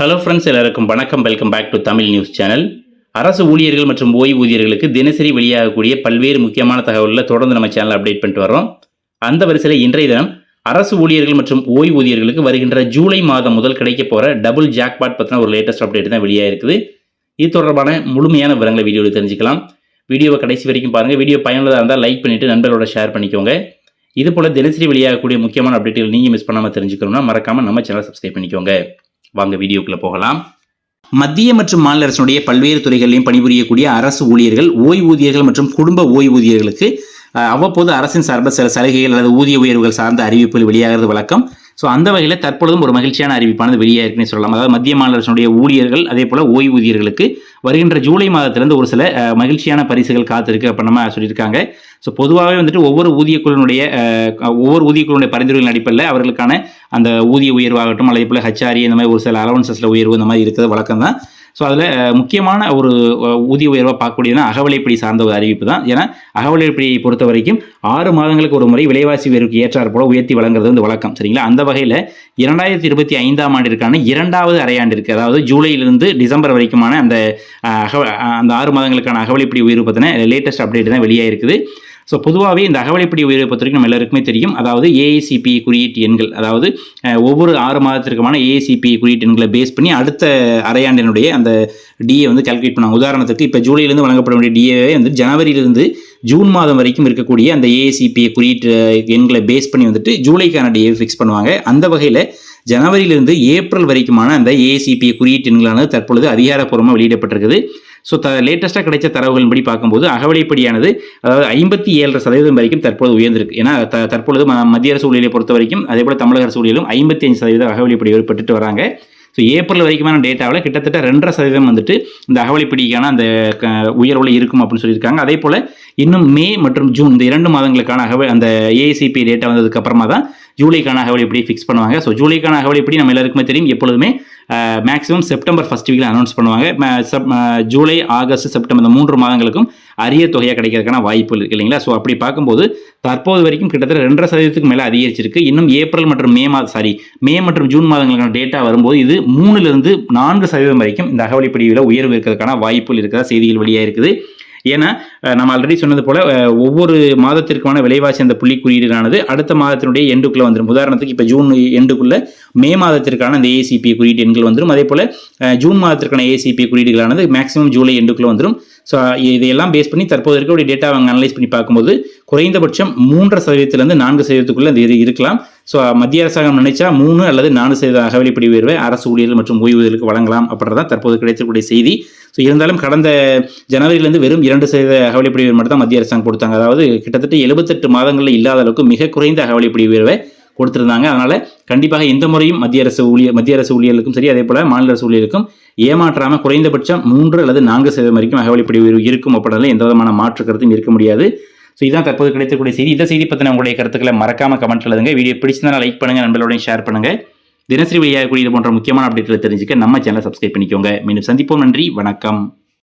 Hello friends எல்லாருக்கும் வணக்கம். Welcome back to Tamil news channel அரசு ஊழியர்கள் மற்றும் ஓய்வூதியர்களுக்கு தினசரி வெளியாகக்கூடிய பல்வேறு முக்கியமான தகவல்களை தொடர்ந்து நம்ம சேனல் அப்டேட் பண்ணிட்டு வரோம் அந்த வரிசையில் இன்றைய தினம் அரசு ஊழியர்கள் மற்றும் ஓய்வூதியர்களுக்கு வருகின்ற ஜூலை மாதம் முதல் கிடைக்க போகிற டபுள் ஜாக்பாட் பற்றின ஒரு லேட்டஸ்ட் அப்டேட் தான் வெளியாகிருக்குது இது தொடர்பான முழுமையான விவரங்களை வீடியோவில் தெரிஞ்சுக்கலாம். வீடியோவை கடைசி வரைக்கும் பாருங்கள் வீடியோ பயனுள்ளதாக இருந்தால் லைக் பண்ணிவிட்டு நண்பர்களோட ஷேர் பண்ணிக்கோங்க. இது போல் தினசரி வெளியாகக்கூடிய முக்கியமான அப்டேட்டுகள் நீங்கள் மிஸ் பண்ணாமல் தெரிஞ்சுக்கணும்னா மறக்காமல் நம்ம சேனலை சப்ஸ்கிரைப் பண்ணிக்கோங்க. வாங்க வீடியோக்குள்ள போகலாம். மத்திய மற்றும் மாநில அரசுடைய பல்வேறு துறைகளிலும் பணிபுரியக்கூடிய அரசு ஊழியர்கள் ஓய்வூதியர்கள் மற்றும் குடும்ப ஓய்வூதியர்களுக்கு அவ்வப்போது அரசின் சார்பில் சில சலுகைகள் அல்லது ஊதிய உயர்வுகள் சார்ந்த அறிவிப்புகள் வெளியாகிறது வழக்கம். ஸோ அந்த வகையில் தற்பொழுதும் ஒரு மகிழ்ச்சியான அறிவிப்பானது வெளியே இருக்குன்னு சொல்லலாம். அதாவது மத்திய மாநில அரசுடைய ஊழியர்கள் அதே போல் ஓய்வூதியர்களுக்கு வருகின்ற ஜூலை மாதத்திலிருந்து ஒரு சில மகிழ்ச்சியான பரிசுகள் காத்திருக்கு அப்போ நம்ம சொல்லியிருக்காங்க. ஸோ பொதுவாகவே வந்துட்டு ஒவ்வொரு ஊதியக்குழுனுடைய ஒவ்வொரு ஊதியக்குழுனுடைய பரிந்துரைகளின் அடிப்படையில் அவர்களுக்கான அந்த ஊதிய உயர்வாகட்டும் அதே போல் ஹச்சாரி இந்த மாதிரி ஒரு சில அலவன்சஸில் உயர்வு இந்த மாதிரி இருக்கிறது வழக்கம் தான் ஸோ அதில் முக்கியமான ஒரு ஊதிய உயர்வாக பார்க்கக்கூடியதுனா அகவலைப்படி சார்ந்த ஒரு அறிவிப்பு தான். ஏன்னா அகவலைப்படியை பொறுத்த வரைக்கும் ஆறு மாதங்களுக்கு ஒரு முறை விலைவாசி உயர்வுக்கு ஏற்றாற் போல உயர்த்தி வழங்குறது வந்து வழக்கம். சரிங்களா? அந்த வகையில் இரண்டாயிரத்தி இருபத்தி ஐந்தாம் ஆண்டிற்கான இரண்டாவது அரையாண்டிற்கு அதாவது ஜூலையிலிருந்து டிசம்பர் வரைக்குமான அந்த அகவ அந்த ஆறு மாதங்களுக்கான அகவலைப்படி உயர்வு பற்றின லேட்டஸ்ட் அப்டேட் தான் வெளியாயிருக்குது. ஸோ பொதுவாகவே இந்த அகவலைப்படி உயர்வை பொறுத்த வரைக்கும் நம்ம எல்லாருக்குமே தெரியும். அதாவது ஏஐசிபி குறியீட்டு எண்கள். அதாவது ஒவ்வொரு ஆறு மாதத்திற்குமான ஏஐசிபி குறியீட்டு எண்களை பேஸ் பண்ணி அடுத்த அரையாண்டினுடைய அந்த டிஏ வந்து கால்குலேட் பண்ணுவாங்க உதாரணத்துக்கு இப்போ ஜூலையிலேருந்து வழங்கப்பட வேண்டிய டிஏ வந்து ஜனவரியிலிருந்து ஜூன் மாதம் வரைக்கும் இருக்கக்கூடிய அந்த ஏஐசிபி குறியீட்டு எண்களை பேஸ் பண்ணி வந்துட்டு ஜூலைக்கான டிஏ ஃபிக்ஸ் பண்ணுவாங்க. அந்த வகையில் ஜனவரியிலிருந்து ஏப்ரல் வரைக்குமான அந்த ஏசிபி குறியீட்டு எண்களானது தற்பொழுது அதிகாரப்பூர்வமாக வெளியிடப்பட்டிருக்குது. ஸோ த லேட்டஸ்ட்டாக கிடைச்ச தரவுகளின்படி பார்க்கும்போது அகவலைப்படியானது அதாவது ஐம்பத்தி ஏழரை சதவீதம் வரைக்கும் தற்போது உயர்ந்திருக்கு. ஏன்னா த தற்பொழுது ம- மத்திய அரசு ஊழியரை பொறுத்த வரைக்கும் அதே போல் தமிழக அரசு ஊழியரும் ஐம்பத்தி அஞ்சு சதவீதம் அகவலைப்படி பெற்றுட்டு வராங்க. ஸோ ஏப்ரல் வரைக்குமான டேட்டாவில் கிட்டத்தட்ட ரெண்டரை சதவீதம் வந்துட்டு இந்த அகவலைப்படிக்கான அந்த க- இருக்கும் அப்படின்னு சொல்லியிருக்காங்க. அதே போல் இன்னும் மே மற்றும் ஜூன் இந்த இரண்டு மாதங்களுக்கான அகவ அந்த ஏஐசிபி டேட்டா வந்ததுக்கு அப்புறமா தான் ஜூலைக்கான அகவலைப்படி ஃபிக்ஸ் பண்ணுவாங்க. ஸோ ஜூலைக்கான அகவலைப்படி நம்ம எல்லாருக்குமே தெரியும். எப்பொழுதுமே மேக்ஸிமம் செப்டம்பர் ஃபர்ஸ்ட் வீக்கில் அனௌன்ஸ் பண்ணுவாங்க. ஜூலை ஆகஸ்ட் செப்டம்பர் இந்த மூன்று மாதங்களுக்கும் அரிய தொகையாக கிடைக்கிறதுக்கான வாய்ப்பு இருக்குது இல்லைங்களா? ஸோ அப்படி பார்க்கும்போது தற்போது வரைக்கும் கிட்டத்தட்ட ரெண்டரை சதவீதத்துக்கு மேலே அதிகரிச்சிருக்கு. இன்னும் ஏப்ரல் மற்றும் மே மாதம் சாரி மே மற்றும் ஜூன் மாதங்களுக்கான டேட்டா வரும்போது இது மூணுலேருந்து நான்கு சதவீதம் வரைக்கும் இந்த அகவலைப்படியில் உயர்வு இருக்கிறதுக்கான வாய்ப்புகள் இருக்கிறதா செய்திகள் வெளியாக இருக்குது ஏன்னா நம்ம ஆல்ரெடி சொன்னது போல் ஒவ்வொரு மாதத்திற்கான விலைவாசி அந்த புள்ளி குறியீடுகளானது அடுத்த மாதத்தினுடைய எண்டுக்குள்ளே வந்துடும் உதாரணத்துக்கு இப்போ ஜூன் எண்டுக்குள்ளே மே மாதத்திற்கான அந்த ஏசிபி குறியீடு எண்கள் வந்துடும் அதே போல் ஜூன் மாதத்திற்கான ஏசிபி குறியீடுகளானது மேக்ஸிமம் ஜூலை எண்டுக்குள்ளே வந்துடும் ஸோ இதையெல்லாம் பேஸ் பண்ணி தற்போது இருக்கக்கூடிய டேட்டா அவங்க அனலைஸ் பண்ணி பார்க்கும்போது குறைந்தபட்சம் மூன்றரை சதவீதத்திலேருந்து நான்கு சதவீதத்துக்குள்ளே இந்த இது இருக்கலாம். ஸோ மத்திய அரசாங்கம் நினைச்சா மூணு அல்லது நாலு சதவீத அகவலிப்படி உயர்வை அரசு ஊழியர்கள் மற்றும் ஓய்வூதியர்களுக்கு வழங்கலாம் அப்படின்றதான் தற்போது கிடைக்கக்கூடிய செய்தி. ஸோ இருந்தாலும் கடந்த ஜனவரியிலிருந்து வெறும் இரண்டு சதவீத அகவலிப்படி உயர்வு மட்டும் தான் மத்திய அரசாங்கம் கொடுத்தாங்க அதாவது கிட்டத்தட்ட எழுபத்தெட்டு மாதங்களில் இல்லாத அளவுக்கு மிக குறைந்த அகவலிப்படி உயர்வை கொடுத்துருந்தாங்க. அதனால கண்டிப்பாக இந்த முறையும் மத்திய அரசு ஊழியர் மத்திய அரசு ஊழியர்களுக்கும் சரி அதே போல மாநில அரசு ஊழியர்களுக்கும் ஏமாற்றாமல் குறைந்தபட்சம் மூன்று அல்லது நான்கு சதவீதம் வரைக்கும் அகவலிப்படி உயர்வு இருக்கும் அப்படின்றதுல எந்த விதமான மாற்று கருத்தும் இருக்க முடியாது. ஸோ இதான் தற்போது கிடைக்கக்கூடிய செய்தி. இந்த செய்தி பற்றின உங்களுடைய கருத்துக்களை மறக்காம கமெண்ட் எழுதுங்க. வீடியோ பிடிச்சிருந்தா லைக் பண்ணுங்க நண்பர்களோடையும் ஷேர் பண்ணுங்க. தினசரி வழியாக கூடிய போன்ற முக்கியமான அப்டேட்களை தெரிஞ்சுக்க நம்ம சேனலை சப்ஸ்கிரைப் பண்ணிக்கோங்க. மீண்டும் சந்திப்போம். நன்றி. வணக்கம்.